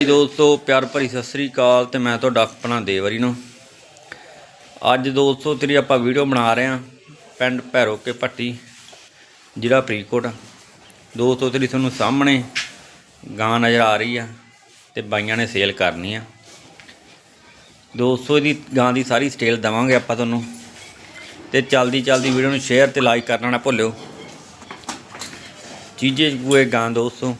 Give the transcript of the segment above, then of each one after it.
ਦੋਸਤੋ, ਪਿਆਰ ਭਰੀ ਸਤਿ ਸ੍ਰੀ ਅਕਾਲ ਤੇ ਮੈਂ ਤੁਹਾਡਾ ਆਪਣਾ ਦੇਵਰੀ ਨੂੰ ਅੱਜ ਦੋਸਤੋ, ਤੇਰੀ ਆਪਾਂ ਵੀਡੀਓ ਬਣਾ ਰਹੇ ਹਾਂ, ਪਿੰਡ ਭੈਰੋ ਕੇ ਪੱਟੀ ਜ਼ਿਲ੍ਹਾ ਫਰੀਦਕੋਟ। ਦੋਸਤੋ, ਤੇਰੀ ਤੁਹਾਨੂੰ ਸਾਹਮਣੇ ਗਾਂ ਨਜ਼ਰ ਆ ਰਹੀ ਆ ਤੇ ਬਾਈਆਂ ਨੇ ਸੇਲ ਕਰਨੀ ਆ। ਦੋਸਤੋ, ਇਹਦੀ ਗਾਂ ਦੀ ਸਾਰੀ ਸਟੇਲ ਦਵਾਂਗੇ ਆਪਾਂ ਤੁਹਾਨੂੰ ਤੇ ਚਲਦੀ ਚਲਦੀ ਵੀਡੀਓ ਨੂੰ ਸ਼ੇਅਰ ਤੇ ਲਾਈਕ ਕਰਨਾ ਨਾ ਭੁੱਲਿਓ। ਚੀਜ਼ੇ ਬੂਏ ਗਾਂ ਦੋਸਤੋ।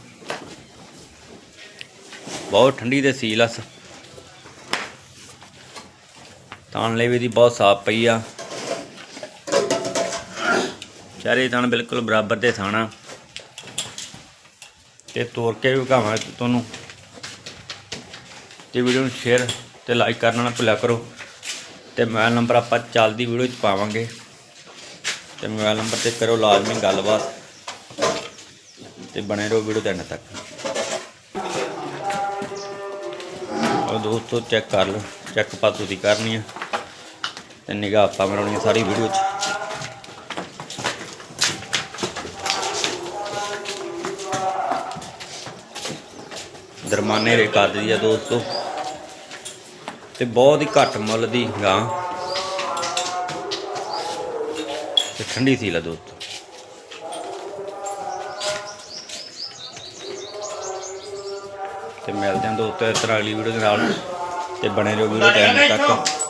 ਬਹੁਤ ਠੰਡੀ ਤੇ ਸੀਲ ਅਸ ਤਾਣ ਲਈ ਵੀ ਦੀ ਬਹੁਤ ਸਾਫ਼ ਪਈ ਆ। ਚਾਰੇ ਤਾਣ ਬਿਲਕੁਲ ਬਰਾਬਰ ਦੇ ਥਾਣਾ ਤੇ ਤੋੜ ਕੇ ਵੀ ਵਿਖਾਵਾਂ ਤੁਹਾਨੂੰ। ਤੇ ਵੀਡੀਓ ਨੂੰ ਸ਼ੇਅਰ ਤੇ ਲਾਈਕ ਕਰਨਾ ਨਾ ਭੁੱਲਿਆ ਕਰੋ। ਤੇ ਮੋਬਾਈਲ ਨੰਬਰ ਆਪਾਂ ਚੱਲਦੀ ਵੀਡੀਓ 'ਚ ਪਾਵਾਂਗੇ। ਤੇ ਮੋਬਾਈਲ ਨੰਬਰ ਤੇ ਕਰੋ ਲਾਜ਼ਮੀ ਗੱਲਬਾਤ। ਤੇ ਬਣੇ ਰਹੋ ਵੀਡੀਓ ਦੇ ਅੰਤ ਤੱਕ। ਉਹ ਦੋਸਤੋ ਚੈੱਕ ਕਰ ਲਓ। ਚੈੱਕ ਪਾ ਤੁਸੀਂ ਕਰਨੀ ਆ। ਤੇ ਨਿਗਾਹ ਆਪਾਂ ਬਣਾਉਣੀ ਆ ਸਾਰੀ ਵੀਡੀਓ 'ਚ। ਦਰਮਾਨੇ ਰੇ ਕਰ ਕਰਦੀ ਆ ਦੋਸਤੋ। ਤੇ ਬਹੁਤ ਹੀ ਘੱਟ ਮੁੱਲ ਦੀ ਗਾਂ। ਤੇ ਠੰਡੀ ਸੀ ਲਾ ਦੋਸਤੋ। ਤੇ ਮਿਲਦੇ ਹਾਂ ਦੋਸਤੋ ਇਸ ਤਰ੍ਹਾਂ ਅਗਲੀ ਵੀਡੀਓ ਦੇ ਨਾਲ ਤੇ ਬਣੇ ਰਹੋ ਵੀਡੀਓ ਟਾਈਮ ਤੱਕ।